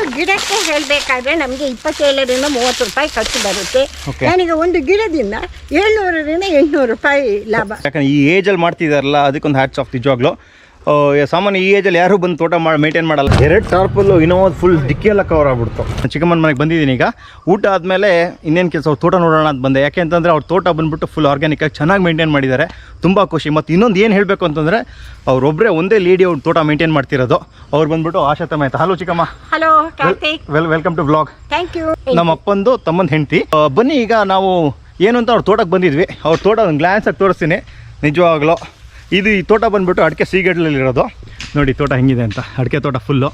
ಒಂದು ಗಿಡಕ್ಕೆ ಹೇಳಬೇಕಾದ್ರೆ ನಮಗೆ ಇಪ್ಪತ್ತೇಳರಿಂದ ಮೂವತ್ತು ರೂಪಾಯಿ ಖರ್ಚು ಬರುತ್ತೆ. Okay. ನನಗೆ ಒಂದು ಗಿಡದಿಂದ ಏಳ್ನೂರರಿಂದ ಎಂಟುನೂರು ರೂಪಾಯಿ ಲಾಭ. ಯಾಕಂದ್ರೆ ಈ ಏಜಲ್ಲಿ ಮಾಡ್ತಿದಾರಲ್ಲ ಅದಕ್ಕೊಂದು ಹ್ಯಾಟ್ಸ್ ಆಫ್ ನಿಜವಾಗ್ಲು. ಸಾಮಾನ್ಯ ಈ ಏಜಲ್ಲಿ ಯಾರು ಬಂದು ತೋಟ ಮಾಡಿ ಮೇಂಟೈನ್ ಮಾಡಲ್ಲ. ಎರಡು ಟಾರ್ಪಲ್ಲು ಇನ್ನೂ ಫುಲ್ ಡಿಕ್ಕಿ ಎಲ್ಲ ಕವರ್ ಆಗ್ಬಿಡ್ತು. ಚಿಕ್ಕಮ್ಮನ ಮನೆಗೆ ಬಂದಿದ್ದೀನಿ ಈಗ. ಊಟ ಆದಮೇಲೆ ಇನ್ನೇನು ಕೆಲಸ ಅವ್ರ ತೋಟ ನೋಡೋಣ ಅಂತ ಬಂದೆ. ಯಾಕೆ ಅಂತಂದರೆ ಅವ್ರ ತೋಟ ಬಂದ್ಬಿಟ್ಟು ಫುಲ್ ಆರ್ಗ್ಯಾನಿಕಾಗಿ ಚೆನ್ನಾಗಿ ಮೇಂಟೈನ್ ಮಾಡಿದ್ದಾರೆ. ತುಂಬ ಖುಷಿ. ಮತ್ತು ಇನ್ನೊಂದು ಏನು ಹೇಳಬೇಕು ಅಂತಂದರೆ ಅವ್ರೊಬ್ಬರೇ ಒಂದೇ ಲೇಡಿ ಅವ್ರ ತೋಟ ಮೇಂಟೈನ್ ಮಾಡ್ತಿರೋದು. ಅವ್ರು ಬಂದ್ಬಿಟ್ಟು ಆಶಾ ತಮ್ಮ ಆಯ್ತು? ಹಲೋ ಚಿಕ್ಕಮ್ಮ. Hello Karthik. Well welcome to blog thank you ನಮ್ಮ ಅಪ್ಪಂದು ತಮ್ಮನ ಹೆಂಡತಿ. ಬನ್ನಿ ಈಗ ನಾವು ಏನು ಅಂತ ಅವ್ರ ತೋಟಕ್ಕೆ ಬಂದಿದ್ವಿ. ಅವ್ರ ತೋಟ ಒಂದು ಗ್ಲ್ಯಾನ್ಸಾಗಿ ತೋರಿಸ್ತೀನಿ. ನಿಜವಾಗ್ಲೂ. ಇದು ಈ ತೋಟ ಬಂದ್ಬಿಟ್ಟು ಅಡಿಕೆ ಸೀಗಡ್ಲಲ್ಲಿರೋದು. ನೋಡಿ ತೋಟ ಹೆಂಗಿದೆ ಅಂತ. ಅಡಿಕೆ ತೋಟ ಫುಲ್ಲು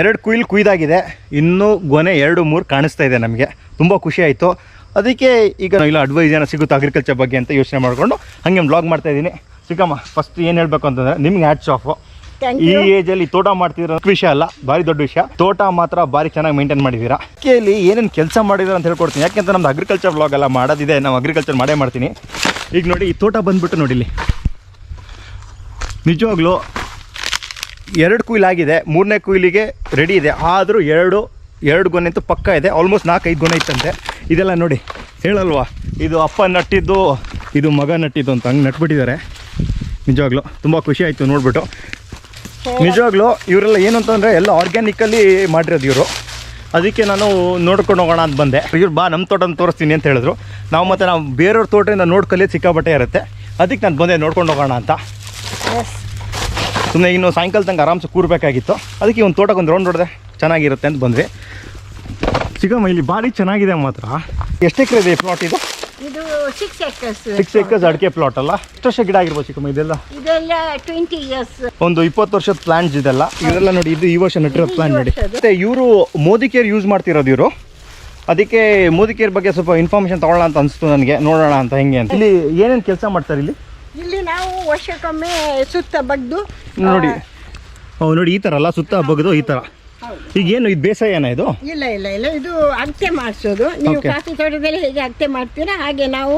ಎರಡು ಕುಯ್ಲು ಕುಯ್ದಾಗಿದೆ. ಇನ್ನೂ ಗೊನೆ ಎರಡು ಮೂರು ಕಾಣಿಸ್ತಾ ಇದೆ ನಮಗೆ. ತುಂಬ ಖುಷಿ ಆಯಿತು. ಅದಕ್ಕೆ ಈಗ ಇಲ್ಲ ಅಡ್ವೈಸ್ ಏನೋ ಸಿಗುತ್ತೆ ಅಗ್ರಿಕಲ್ಚರ್ ಬಗ್ಗೆ ಅಂತ ಯೋಚನೆ ಮಾಡಿಕೊಂಡು ಹಂಗೆ ಬ್ಲಾಗ್ ಮಾಡ್ತಾ ಇದ್ದೀನಿ ಚಿಕ್ಕಮ್ಮ ಫಸ್ಟ್ ಏನು ಹೇಳಬೇಕು ಅಂತಂದರೆ ನಿಮ್ಗೆ ಹ್ಯಾಟ್ಸ್ ಶಾಫು ಈ ಏಜಲ್ಲಿ ತೋಟ ಮಾಡ್ತಿರೋ ವಿಷಯ ಅಲ್ಲ ಭಾರಿ ದೊಡ್ಡ ವಿಷಯ. ತೋಟ ಮಾತ್ರ ಭಾರಿ ಚೆನ್ನಾಗಿ ಮೇಂಟೈನ್ ಮಾಡಿದ್ದೀರಾ ಇಲ್ಲಿ ಏನೇನು ಕೆಲಸ ಮಾಡಿದ್ರು ಅಂತ ಹೇಳ್ಕೊಡ್ತೀನಿ. ಯಾಕೆಂತ ನಮ್ದು ಅಗ್ರಿಕಲ್ಚರ್ ಬ್ಲಾಗ್ ಎಲ್ಲ ಮಾಡೋದಿದೆ. ನಾವು ಅಗ್ರಿಕಲ್ಚರ್ ಮಾಡೇ ಮಾಡ್ತೀನಿ. ಈಗ ನೋಡಿ, ಈ ತೋಟ ಬಂದ್ಬಿಟ್ಟು ನೋಡಿ ಇಲ್ಲಿ. ನಿಜವಾಗ್ಲೂ ಎರಡು ಕುಯ್ಲಾಗಿದೆ ಮೂರನೇ ಕುಯ್ಲಿಗೆ ರೆಡಿ ಇದೆ. ಆದರೂ ಎರಡು ಎರಡು ಗೊನೆ ಅಂತೂ ಪಕ್ಕ ಇದೆ ಆಲ್ಮೋಸ್ಟ್ ನಾಲ್ಕೈದು ಗೊನೆ ಇತ್ತಂತೆ. ಇದೆಲ್ಲ ನೋಡಿ, ಹೇಳಲ್ವಾ? ಇದು ಅಪ್ಪ ನಟ್ಟಿದ್ದು, ಇದು ಮಗ ನಟ್ಟಿದ್ದು ಅಂತ ಹಂಗೆ ನಟ್ಬಿಟ್ಟಿದ್ದಾರೆ. ನಿಜವಾಗ್ಲೂ ತುಂಬ ಖುಷಿ ಆಯಿತು ನೋಡ್ಬಿಟ್ಟು. ನಿಜವಾಗ್ಲು ಇವರೆಲ್ಲ ಏನು ಅಂತಂದರೆ ಎಲ್ಲ ಆರ್ಗ್ಯಾನಿಕಲ್ಲಿ ಮಾಡಿರೋದು ಇವರು. ಅದಕ್ಕೆ ನಾನು ನೋಡ್ಕೊಂಡು ಹೋಗೋಣ ಅಂತ ಬಂದೆ. ಇವ್ರು ಬಾ ನಮ್ಮ ತೋಟನ ತೋರಿಸ್ತೀನಿ ಅಂತ ಹೇಳಿದ್ರು. ನಾವು ಮತ್ತು ನಾವು ಬೇರೆಯವ್ರ ತೋಟದಿಂದ ನೋಡ್ಕಲಿದ್ದು ಸಿಕ್ಕಾಪಟ್ಟೆ ಇರುತ್ತೆ. ಅದಕ್ಕೆ ನಾನು ಬಂದೆ ನೋಡ್ಕೊಂಡು ಹೋಗೋಣ ಅಂತ. ಸುಮ್ಮನೆ ಇನ್ನು ಸಾಯಂಕಾಲ ತಂಗ ಆರಾಮ್ಸೆ ಕೂರಬೇಕಾಗಿತ್ತು. ಅದಕ್ಕೆ ಒಂದು ತೋಟಕ್ಕೆ ಒಂದು ರೌಂಡ್ ಹೊಡೆದೆ. ಚೆನ್ನಾಗಿರುತ್ತೆ ಅಂತ ಬಂದ್ವಿ. ಸಿಗಮ್ಮ ಇಲ್ಲಿ ಭಾರಿ ಚೆನ್ನಾಗಿದೆ ಮಾತ್ರ. ಎಷ್ಟು ಎಕರೆ ಇದೆ ಪ್ಲಾಟ್ ಇದು? ಇದು ಸಿಕ್ಸ್ ಎಕರ್ಸ್ ಸಿಕ್ಸ್ ಏಕರ್ಸ್ ಅಡಿಕೆ ಪ್ಲಾಟ್ ಅಲ್ಲ? ಎಷ್ಟು ವರ್ಷ ಗಿಡ ಆಗಿರ್ಬೋದು ಚಿಕ್ಕಮ್ಮ ಇದೆಲ್ಲ? ಇದೆಲ್ಲ ಟ್ವೆಂಟಿ ಇಯರ್ಸ್ ಒಂದು ಇಪ್ಪತ್ತು ವರ್ಷದ ಪ್ಲಾಂಟ್ಸ್ ಇದೆಲ್ಲ. ಇದೆಲ್ಲ ನೋಡಿ ಇದು ಈ ವರ್ಷ ನೆಟ್ಟಿರೋ ಪ್ಲಾಂಟ್ ನೋಡಿ. ಮತ್ತೆ ಇವರು ಮೋದಿ ಕೇರ್ ಯೂಸ್ ಮಾಡ್ತಿರೋದು ಇವರು. ಅದಕ್ಕೆ ಮೋದಿ ಕೇರ್ ಬಗ್ಗೆ ಸ್ವಲ್ಪ ಇನ್ಫಾರ್ಮೇಶನ್ ತಗೊಳ್ಳೋಣ ಅಂತ ಅನಿಸ್ತು ನನಗೆ. ನೋಡೋಣ ಅಂತ ಹೆಂಗೆ ಅಂತ. ಇಲ್ಲಿ ಏನೇನು ಕೆಲಸ ಮಾಡ್ತಾರೆ ಇಲ್ಲಿ? ಇಲ್ಲಿ ನಾವು ವರ್ಷಕ್ಕೊಮ್ಮೆ ಸುತ್ತ ಬಗ್ದು ನೋಡಿ. ಹೌದು ನೋಡಿ ಈ ಥರ ಅಲ್ಲ ಸುತ್ತ ಬಗ್ದು ಈ ಥರ ಈಗ ಏನು ಇದು ಬೇಸಾಯನ ಇದು? ಇಲ್ಲ ಇಲ್ಲ ಇಲ್ಲ. ಇದು ಅಗತೆ ಮಾಡಿಸೋದು. ನೀವು. ಕಾಫಿ ತೋಟದಲ್ಲಿ ಹೇಗೆ ಅಗತೆ ಮಾಡ್ತೀರಾ ಹಾಗೆ ನಾವು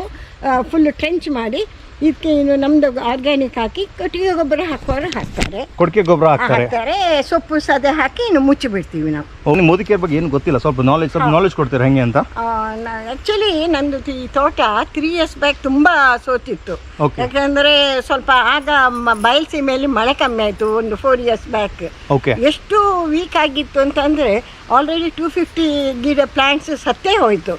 ಫುಲ್ ಟ್ರೆಂಚ್ ಮಾಡಿ ಇದಕ್ಕೆ ಇನ್ನು ನಮ್ದು ಆರ್ಗ್ಯಾನಿಕ್ ಹಾಕಿ ಕೊಟ್ಟಿಗೆ ಗೊಬ್ಬರ ಹಾಕೋರು ಹಾಕ್ತಾರೆ. ಕೊಟ್ಟಿಗೆ ಗೊಬ್ಬರ ಹಾಕ್ತಾರೆ. ಹಾಕ್ತಾರೆ. ಸೊಪ್ಪು ಸದೆ ಹಾಕಿ ಇನ್ನು ಮುಚ್ಚಿ ಬಿಡ್ತೀವಿ ನಾವು ಅವ್ನು ಮೋದಿ ಬಗ್ಗೆ ಏನು ಗೊತ್ತಿಲ್ಲ? ಸ್ವಲ್ಪ ನಾಲೆಜ್ ಸ್ವಲ್ಪ ನಾಲೆಜ್ ಕೊಡ್ತೀರಾ ಹೆಂಗೆ ಅಂತ? ಆ್ಯಕ್ಚುಲಿ ನಂದು ಈ ತೋಟ ತ್ರೀ ಇಯರ್ಸ್ ಬ್ಯಾಕ್ ತುಂಬ ಸೋತಿತ್ತು. ಯಾಕಂದ್ರೆ ಯಾಕಂದರೆ ಸ್ವಲ್ಪ ಆಗ ಬಯಲುಸೀಮೆಯಲ್ಲಿ ಮಳೆ ಕಮ್ಮಿ ಆಯಿತು ಒಂದು ಫೋರ್ ಇಯರ್ಸ್ ಬ್ಯಾಕ್ ಓಕೆ ಎಷ್ಟು ವೀಕ್ ಆಗಿತ್ತು ಅಂತಂದರೆ ಆಲ್ರೆಡಿ ಟೂ ಫಿಫ್ಟಿ ಗಿಡ ಪ್ಲಾಂಟ್ಸ್ ಸತ್ತೇ ಹೋಯಿತು.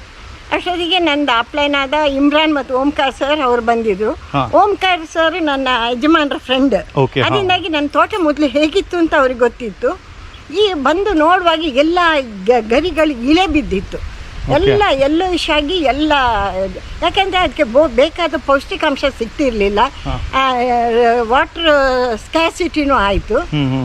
ಅಷ್ಟೊತ್ತಿಗೆ ನಂದು ಅಪ್ಲೈನ್ ಆದ ಇಮ್ರಾನ್ ಮತ್ತು ಓಂಕಾರ್ ಸರ್ ಅವ್ರು ಬಂದಿದ್ರು. ಓಂಕಾರ್ ಸರ್ ನನ್ನ ಯಜಮಾನ್ರ ಫ್ರೆಂಡ್. ಅದರಿಂದಾಗಿ ನನ್ನ ತೋಟ ಮೊದಲು ಹೇಗಿತ್ತು ಅಂತ ಅವ್ರಿಗೆ ಗೊತ್ತಿತ್ತು. ಈ ಬಂದು ನೋಡುವಾಗ ಎಲ್ಲ ಗ- ಗರಿಗಳು ಇಳೆ ಬಿದ್ದಿತ್ತು. ಎಲ್ಲ ಎಲ್ಲೋಶ್ ಆಗಿ ಎಲ್ಲ ಯಾಕಂದರೆ ಅದಕ್ಕೆ ಬೋ ಬೇಕಾದ ಪೌಷ್ಟಿಕಾಂಶ ಸಿಗ್ತಿರ್ಲಿಲ್ಲ. ವಾಟರ್ ಸ್ಕ್ಯಾಸಿಟಿನೂ ಆಯಿತು.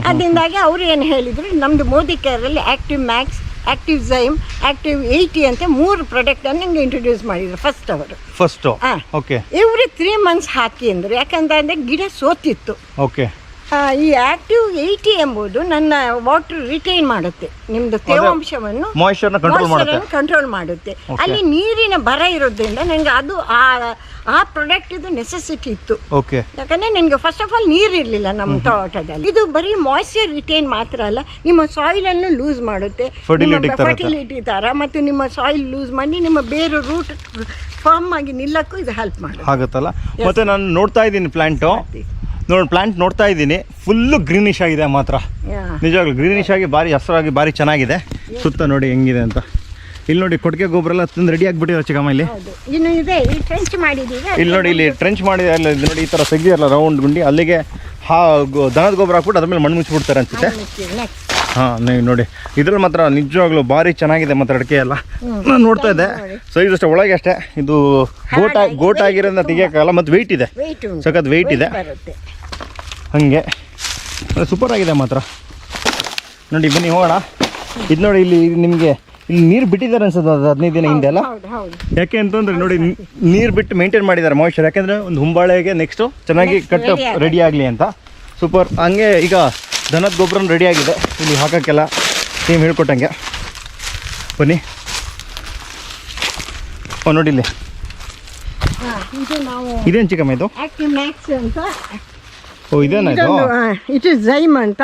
ಅದರಿಂದಾಗಿ ಅವರು ಏನು ಹೇಳಿದರು ನಮ್ಮದು Modi ಕೇರಲ್ಲಿ active max active zyme active eighty ಅಂತ ಮೂರು ಪ್ರಾಡಕ್ಟನ್ನು ನಂಗೆ ಇಂಟ್ರೊಡ್ಯೂಸ್ ಮಾಡಿದ್ರು ಫಸ್ಟ್ ಅವರು. ಫಸ್ಟು ಹಾಂ. ಓಕೆ ಎವ್ರಿ ತ್ರೀ ಮಂತ್ಸ್ ಹಾಕಿ ಅಂದರು ಯಾಕಂದ್ರೆ ಗಿಡ ಸೋತಿತ್ತು. ಓಕೆ ಈ ಆಕ್ಟಿವ್ ಏಯ್ಟಿ ಎಂಬುದು ನನ್ನ ವಾಟರ್ ರಿಟೈನ್ ಮಾಡುತ್ತೆ. ನಿಮ್ದು ತೇವಾಂಶವನ್ನು ಕಂಟ್ರೋಲ್ ಮಾಡುತ್ತೆ. ಅಲ್ಲಿ ನೀರಿನ ಬರ ಇರೋದ್ರಿಂದ ನನಗೆ ಅದು ಆ ಆ ಪ್ರಾಡಕ್ಟ್ ಇದು ನೆಸೆಸಿಟಿ ಇತ್ತು. ಯಾಕಂದ್ರೆ ನನಗೆ ಫಸ್ಟ್ ಆಫ್ ಆಲ್ ನೀರು ಇರಲಿಲ್ಲ ನಮ್ಮ ತೋಟದಲ್ಲಿ. ಇದು ಬರೀ ಮಾಯ್ಶ್ಚರ್ ರಿಟೈನ್ ಮಾತ್ರ ಅಲ್ಲ ನಿಮ್ಮ ಸಾಯಿಲ್ ಅನ್ನು ಲೂಸ್ ಮಾಡುತ್ತೆ. ಫರ್ಟಿಲಿಟಿ ತರ ಮತ್ತು ನಿಮ್ಮ ಸಾಯಿಲ್ ಲೂಸ್ ಮಾಡಿ ನಿಮ್ಮ ಬೇರೆ ರೂಟ್ ಫಾರ್ಮ್ ಆಗಿ ನಿಲ್ಲಕ್ಕೂ ಇದು ಹೆಲ್ಪ್ ಮಾಡುತ್ತೆ. ಆಗುತ್ತಲ್ಲ ಮತ್ತೆ ನಾನು ನೋಡ್ತಾ ಇದ್ದೀನಿ ಪ್ಲಾಂಟು ನೋಡಿ ಪ್ಲಾಂಟ್ ನೋಡ್ತಾ ಇದ್ದೀನಿ. ಫುಲ್ಲು ಗ್ರೀನಿಶ್ ಆಗಿದೆ ಮಾತ್ರ. ನಿಜವಾಗ್ಲೂ ಗ್ರೀನಿಶ್ ಆಗಿ ಭಾರಿ ಹಸಿರಾಗಿ ಭಾರಿ ಚೆನ್ನಾಗಿದೆ. ಸುತ್ತ ನೋಡಿ ಹೆಂಗಿದೆ ಅಂತ. ಇಲ್ಲಿ ನೋಡಿ ಕೊಟ್ಟಿಗೆ ಗೊಬ್ಬರ ಎಲ್ಲ ತಂದು ರೆಡಿ ಆಗಿಬಿಟ್ಟಿದ್ರೆ ಚಿಕ್ಕಮ್ಮ ಇಲ್ಲಿ. ಇಲ್ಲಿ ನೋಡಿ ಇಲ್ಲಿ ಟ್ರೆಂಚ್ ಮಾಡಿದೆ ಅಲ್ಲಿ ಇದು ನೋಡಿ ಈ ಥರ ತೆಗ್ದಿರಲ್ಲ ರೌಂಡ್ ಗುಂಡಿ ಅಲ್ಲಿಗೆ ಹಾ ದನದ ಗೊಬ್ಬರ ಹಾಕ್ಬಿಟ್ಟು ಅದ್ರ ಮೇಲೆ ಮಣ್ಣು ಮುಚ್ಚಿಬಿಡ್ತಾರೆ ಅನ್ಸುತ್ತೆ. ಹಾಂ ನೀವು ನೋಡಿ. ಇದ್ರಲ್ಲಿ ಮಾತ್ರ ನಿಜವಾಗ್ಲೂ ಭಾರಿ ಚೆನ್ನಾಗಿದೆ ಮಾತ್ರ ಅಡಿಕೆ ಎಲ್ಲ. ನಾನು ನೋಡ್ತಾ ಇದ್ದೆ. ಸೈಜ್ ಅಷ್ಟೇ ಒಳಗೆ ಅಷ್ಟೇ. ಇದು ಗೋಟ್ ಗೋಟ್ ಆಗಿರೋದನ್ನ ತೆಗಿಯೋಕ್ಕಾಗಲ್ಲ ಮತ್ತು ವೆಯ್ಟ್ ಇದೆ. ಸಖತ್ ವೆಯ್ಟ್ ಇದೆ. ಹಾಗೆ. ಸೂಪರ್ ಆಗಿದೆ ಮಾತ್ರ. ನೋಡಿ ಬನ್ನಿ ಹೋಗೋಣ. ಇದು ನೋಡಿ ಇಲ್ಲಿ ನಿಮಗೆ ಇಲ್ಲಿ ನೀರು ಬಿಟ್ಟಿದ್ದಾರೆ ಅನ್ಸುತ್ತೆ ಅದು ಹದಿನೈದು ದಿನ ಹಿಂದೆ ಅಲ್ಲ? ಯಾಕೆ ಅಂತಂದ್ರೆ ನೋಡಿ ನೀರು ಬಿಟ್ಟು ಮೇಂಟೈನ್ ಮಾಡಿದ್ದಾರೆ ಮಾಯಿಶ್ಚರ್ ಯಾಕೆಂದ್ರೆ ಒಂದು ಹುಂಬಾಳೆಗೆ ನೆಕ್ಸ್ಟು ಚೆನ್ನಾಗಿ ಕಟ್ ರೆಡಿ ಆಗಲಿ ಅಂತ. ಸೂಪರ್ ಹಂಗೆ ಈಗ ದನದ ಗೊಬ್ಬರ ರೆಡಿ ಆಗಿದೆ. ಇಲ್ಲಿ ಹಾಕೋಕ್ಕೆಲ್ಲ ಟೀಮ್ ಹೇಳ್ಕೊಟ್ಟಂಗೆ. ಬನ್ನಿ. ಓ ನೋಡಿ ಇಲ್ಲಿ. ಇದೇನು ಚಿಕ್ಕಮ್ಮ ಇದು? ಅಂತ ಇದು? ಇದೊಂದು ಇಟ್ ಇಸ್ ಝೈಮ್ ಅಂತ.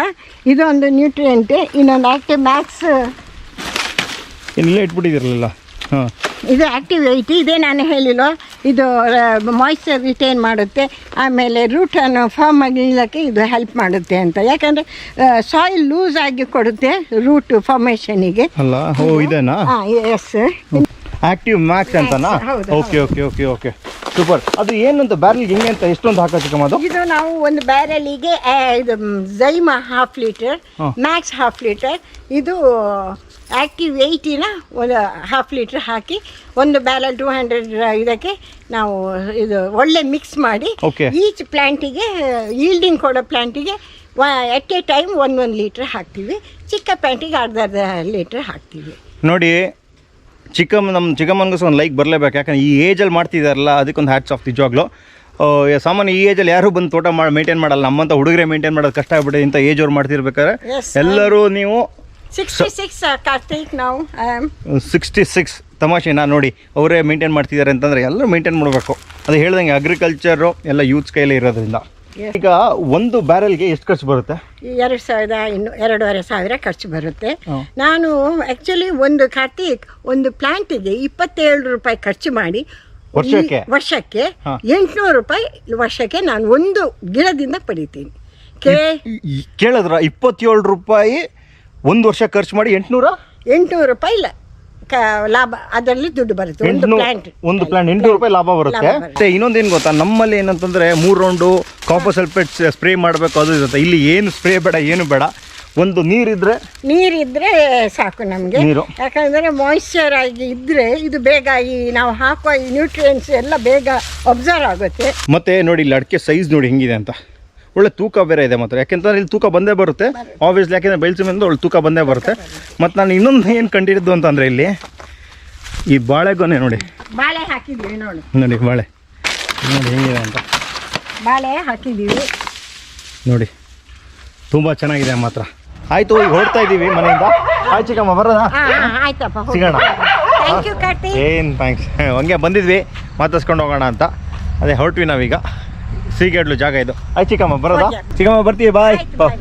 ಇದೊಂದು ನ್ಯೂಟ್ರಿಯೆಂಟ್ ಇನ್ನೊಂದು ಆಕ್ಟಿವ್ ಮ್ಯಾಕ್ಸ್ ಇಲ್ಲೇ ಇಟ್ಬಿಟ್ಟಿದಿರಲಿಲ್ಲ ಹಾಂ. ಇದು ಆಕ್ಟಿವ್ ಐತಿ ಇದೇ ನಾನು ಹೇಳಿಲ್ಲ ಇದು ಮಾಯ್ಶ್ಚರ್ ರಿಟೈನ್ ಮಾಡುತ್ತೆ. ಆಮೇಲೆ ರೂಟನ್ನು ಫಾರ್ಮ್ ಆಗಿ ಇಲ್ಲಕ್ಕೆ ಇದು ಹೆಲ್ಪ್ ಮಾಡುತ್ತೆ ಅಂತ. ಯಾಕಂದರೆ ಸಾಯಿಲ್ ಲೂಸ್ ಆಗಿ ಕೊಡುತ್ತೆ ರೂಟ್ ಫಾರ್ಮೇಷನಿಗೆ ಅಲ್ಲ ಓ ಇದೇನಾ? ಹಾಂ ಎಸ್ ಆಕ್ಟಿವ್ ಮ್ಯಾಕ್ಸ್ ಅಂತನಾ? Okay okay okay okay super ಅದು ಏನಂತ ಬ್ಯಾರಲ್ ಹೆಂಗೆ ಅಂತ ಎಷ್ಟೊಂದು ಹಾಕೋ ಚಿಕ್ಕಮ್ಮ ಅದು ಇದು ನಾವು ಒಂದು ಬ್ಯಾರಲಿಗೆ ಇದು zyme half litre. Max half litre ಇದು ಆ್ಯಕ್ಟಿವ್ ಏಯ್ಟಿನ ಒಂದು ಹಾಫ್ ಲೀಟ್ರ್ ಹಾಕಿ ಒಂದು ಬ್ಯಾರಲ್ ಟೂ ಹಂಡ್ರೆಡ್ ಇದಕ್ಕೆ ನಾವು ಇದು ಒಳ್ಳೆ ಮಿಕ್ಸ್ ಮಾಡಿ. ಈಚ್ ಪ್ಲ್ಯಾಂಟಿಗೆ ಈಲ್ಡಿಂಗ್ ಕೊಡೋ ಪ್ಲ್ಯಾಂಟಿಗೆ ಎಟ್ ಎ ಟೈಮ್ ಒಂದೊಂದು ಲೀಟ್ರ್ ಹಾಕ್ತೀವಿ ಚಿಕ್ಕ ಪ್ಲ್ಯಾಂಟಿಗೆ ಅರ್ಧ ಅರ್ಧ ಲೀಟ್ರ್ ಹಾಕ್ತೀವಿ ನೋಡಿ ಚಿಕ್ಕಮ್ಮ ನಮ್ಮ ಚಿಕ್ಕಮ್ಮನಿಗೂ ಒಂದು ಲೈಕ್ ಬರಲೇಬೇಕು. ಯಾಕಂದ್ರೆ ಈ ಏಜಲ್ಲಿ ಮಾಡ್ತಿದ್ದಾರಲ್ಲ ಅದಕ್ಕೊಂದು ಹ್ಯಾಟ್ಸ್ ಆಫ್ ನಿಜವಾಗ್ಲು. ಸಾಮಾನ್ಯ ಈ ಏಜಲ್ಲಿ ಯಾರು ಬಂದು ತೋಟ ಮಾಡಿ ಮೇಂಟೈನ್ ಮಾಡಲ್ಲ. ನಮ್ಮಂತ ಹುಡುಗರೆ ಮೇಂಟೈನ್ ಮಾಡೋದು ಕಷ್ಟ ಆಗ್ಬಿಟ್ಟಿದೆ. ಇಂಥ ಏಜ್ ಅವ್ರು ಮಾಡ್ತಿರ್ಬೇಕಾದ್ರೆ ಎಲ್ಲರೂ ನೀವು ಸಿಕ್ಸ್ಟಿ ಸಿಕ್ಸ್ ತಮಾಷೆನಾ ನೋಡಿ ಅವರೇ ಮೇಂಟೈನ್ ಮಾಡ್ತಿದ್ದಾರೆ ಅಂತಂದರೆ ಎಲ್ಲರೂ ಮೇಂಟೈನ್ ಮಾಡಬೇಕು. ಅದು ಹೇಳ್ದಂಗೆ ಅಗ್ರಿಕಲ್ಚರು ಎಲ್ಲ ಯೂತ್ಸ್ ಕೈಲೇ ಇರೋದ್ರಿಂದ. ಈಗ ಒಂದು ಬ್ಯಾರಲ್ಗೆ ಎಷ್ಟು ಖರ್ಚು ಬರುತ್ತೆ? ಎರಡು ಸಾವಿರದ ಇನ್ನು ಎರಡೂವರೆ ಸಾವಿರ ಖರ್ಚು ಬರುತ್ತೆ. ನಾನು ಆ್ಯಕ್ಚುಲಿ ಒಂದು ಕಾರ್ತಿಕ್ ಒಂದು ಪ್ಲಾಂಟಿಗೆ ಇಪ್ಪತ್ತೇಳು ರೂಪಾಯಿ ಖರ್ಚು ಮಾಡಿ ವರ್ಷಕ್ಕೆ? ವರ್ಷಕ್ಕೆ. ಎಂಟುನೂರು ರೂಪಾಯಿ ವರ್ಷಕ್ಕೆ ನಾನು ಒಂದು ಗಿಡದಿಂದ ಪಡಿತೀನಿ. ಕೇ ಕೇಳಿದ್ರ ಇಪ್ಪತ್ತೇಳು ರೂಪಾಯಿ ಒಂದು ವರ್ಷ ಖರ್ಚು ಮಾಡಿ ಎಂಟುನೂರ? ಎಂಟುನೂರು ರೂಪಾಯಿ ಲ- ಕ ಲಾಭ ಅದರಲ್ಲಿ ದುಡ್ಡು ಬರುತ್ತೆ. ಒಂದು ಪ್ಲಾಂಟ್ ಒಂದು ಪ್ಲಾಂಟ್ ಎಂಟುನೂರು ರೂಪಾಯಿ ಲಾಭ ಬರುತ್ತೆ. ಮತ್ತೆ ಇನ್ನೊಂದೇನು ಗೊತ್ತಾ? ನಮ್ಮಲ್ಲಿ ಏನಂತಂದ್ರೆ ಮೂರು ರೌಂಡು ಕಾಪರ್ ಸಲ್ಫೇಟ್ ಸ್ಪ್ರೇ ಮಾಡಬೇಕು ಅದು ಇರುತ್ತೆ. ಇಲ್ಲಿ ಏನು ಸ್ಪ್ರೇ ಬೇಡ ಏನು ಬೇಡ. ಒಂದು ನೀರಿದ್ರೆ ನೀರಿದ್ರೆ ಸಾಕು ನಮಗೆ. ನೀರು. ಯಾಕಂದರೆ ಮಾಯಿಶ್ಚರ್ ಆಗಿ ಇದ್ದರೆ ಇದು ಬೇಗ ಈ ನಾವು ಹಾಕುವ ಈ ನ್ಯೂಟ್ರಿಯೆಂಟ್ಸ್ ಎಲ್ಲ ಬೇಗ ಅಬ್ಸರ್ವ್ ಆಗುತ್ತೆ. ಮತ್ತೆ ನೋಡಿ ಲಡ್ಕೆ ಅಡಿಕೆ ಸೈಜ್ ನೋಡಿ ಹೆಂಗಿದೆ ಅಂತ. ಒಳ್ಳೆ ತೂಕ ಬೇರೆ ಇದೆ ಮಾತ್ರ. ಯಾಕೆಂತಂದ್ರೆ ಇಲ್ಲಿ ತೂಕ ಬಂದೇ ಬರುತ್ತೆ. ಆಬ್ವಿಯಸ್ಲಿ ಯಾಕೆಂದ್ರೆ ಬಯಲ್ಸಿಮಿಂದ ಒಳ್ಳೆ ತೂಕ ಬಂದೇ ಬರುತ್ತೆ. ಮತ್ತು ನಾನು ಇನ್ನೊಂದು ಏನು ಕಂಡಿದ್ದು ಅಂತಂದರೆ ಇಲ್ಲಿ ಈ ಬಾಳೆಗೊನೆ ನೋಡಿ. ಬಾಳೆ ನೋಡಿ. ನೋಡಿ ಬಾಳೆ. ನೋಡಿ ಹೆಂಗಿದೆ ಅಂತ. ಬಾಳೆ ಹಾಕಿದ್ದೀವಿ. ನೋಡಿ ತುಂಬ ಚೆನ್ನಾಗಿದೆ ಮಾತ್ರ. ಆಯಿತು ಈಗ ಹೊರಡ್ತಾ ಇದ್ದೀವಿ ಮನೆಯಿಂದ. ಆಯ್ತು ಚಿಕ್ಕಮ್ಮ ಬರೋದಾ? ಆಯ್ತಪ್ಪ ಸಿಗೋಣ. ಏನು ಥ್ಯಾಂಕ್ಸ್ ಹಂಗೆ ಬಂದಿದ್ವಿ ಮಾತಾಡ್ಸ್ಕೊಂಡು ಹೋಗೋಣ ಅಂತ. ಅದೇ ಹೊರಟ್ವಿ ನಾವೀಗ. ಸೀಗೇಡ್ಲು ಜಾಗ ಇದು. ಆಯ್ತು ಚಿಕ್ಕಮ್ಮ ಬರೋದಾ. ಚಿಕ್ಕಮ್ಮ ಬರ್ತೀವಿ ಬಾಯ್. ಬಾಯ್.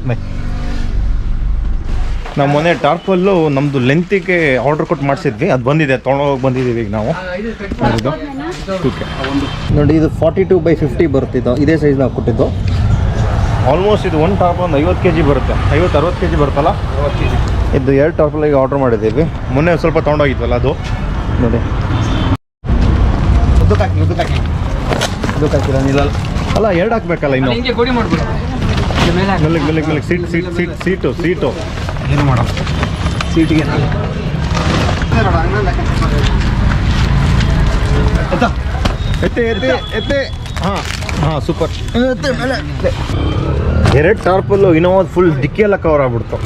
ನಮ್ಮ ನಾವು ಮೊನ್ನೆ ಟಾರ್ಪಲ್ಲು ನಮ್ಮದು ಲೆಂತಿಗೆ ಆರ್ಡರ್ ಕೊಟ್ಟು ಮಾಡಿಸಿದ್ವಿ. ಅದು ಬಂದಿದೆ ತೊಗೊಂಡೋಗಿ ಬಂದಿದ್ದೀವಿ ಈಗ ನಾವು. ನೋಡಿ ಇದು ಫಾರ್ಟಿ ಟು ಬೈ ಫಿಫ್ಟಿ ಬರ್ತಿದ್ದು ಇದೇ ಸೈಜ್ ನಾವು ಕೊಟ್ಟಿದ್ದು. ಆಲ್ಮೋಸ್ಟ್ ಇದು ಒಂದು ಟಾರ್ಪಲ್ ಒಂದು ಐವತ್ತು ಕೆ ಜಿ ಬರುತ್ತೆ. ಐವತ್ತು ಅರವತ್ತು ಕೆ ಜಿ ಬರುತ್ತಲ್ಲ? ಇದು ಎರಡು ಟಾರ್ಪಲ್ಲಿಗೆ ಆರ್ಡರ್ ಮಾಡಿದ್ದೀವಿ. ಮೊನ್ನೆ ಸ್ವಲ್ಪ ತೊಗೊಂಡೋಗಿದ್ವಲ್ಲ ಅದು. ನೋಡಿ. ಉದ್ದಕ್ಕೆ ಹಾಕಿ ಉದ್ದಕ್ಕೆ ಹಾಕಿ. ಉದ್ದಕ್ಕೆ ಹಾಕಿಲ್ಲ ನಿಲ್ಲಲ್ಲ ಅಲ್ಲ ಎರಡು ಹಾಕ್ಬೇಕಲ್ಲ ಇನ್ನು. ಹಿಂಗೆ ಗೋಡಿ ಮಾಡ್ಬಿಡು. ಮೆಲ್ಲಗೆ ಮೆಲ್ಲಗೆ ಮೆಲ್ಲಗೆ. Seat seat seat seat seat. ಏನು ಮಾಡೋದು? ಸೀಟಿಗೆ. ಎತ್ತ. ಎತ್ತೆ ಎತ್ತೆ ಹಾಂ ಹಾಂ ಸೂಪರ್. ಎತ್ತೆ ಮೇಲೆ. ಎತ್ತೆ. ಎರಡು ಟಾರ್ಪಲ್ಲು ಇನ್ನೂ ಫುಲ್ ಡಿಕ್ಕಿ ಎಲ್ಲ ಕವರ್ ಆಗ್ಬಿಡ್ತು.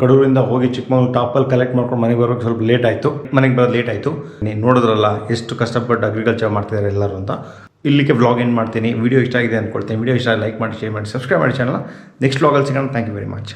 ಕಡೂರಿಂದ ಹೋಗಿ ಚಿಕ್ಕಮಗಳೂರು ಟಾಪಲ್ಲಿ ಕಲೆಕ್ಟ್ ಮಾಡ್ಕೊಂಡು ಮನೆಗೆ ಬರೋಕೆ ಸ್ವಲ್ಪ ಲೇಟ್ ಆಯಿತು. ಮನೆಗೆ ಬರೋದು ಲೇಟ್ ಆಯಿತು. ನೀವು ನೋಡಿದ್ರಲ್ಲ ಎಷ್ಟು ಕಷ್ಟಪಟ್ಟು ಅಗ್ರಿಕಲ್ಚರ್ ಮಾಡ್ತಿದ್ದಾರೆ ಎಲ್ಲರೂ ಅಂತ. ಇಲ್ಲಿಗೆ ವ್ಲಾಗ್ ಏನು ಮಾಡ್ತೀನಿ? ವಿಡಿಯೋ ಇಷ್ಟ ಆಗಿದೆ ಅಂದ್ಕೊಳ್ತೀನಿ ವಿಡಿಯೋ ಇಷ್ಟ ಲೈಕ್ ಮಾಡಿ ಶೇರ್ ಮಾಡಿ ಸಬ್ಸ್ಕ್ರೈಬ್ ಮಾಡಿ ಚಾನಲ್ ನೆಕ್ಸ್ಟ್ ವ್ಲಾಗಲ್ಲಿ ಸಿಗೋಣ. Thank you very much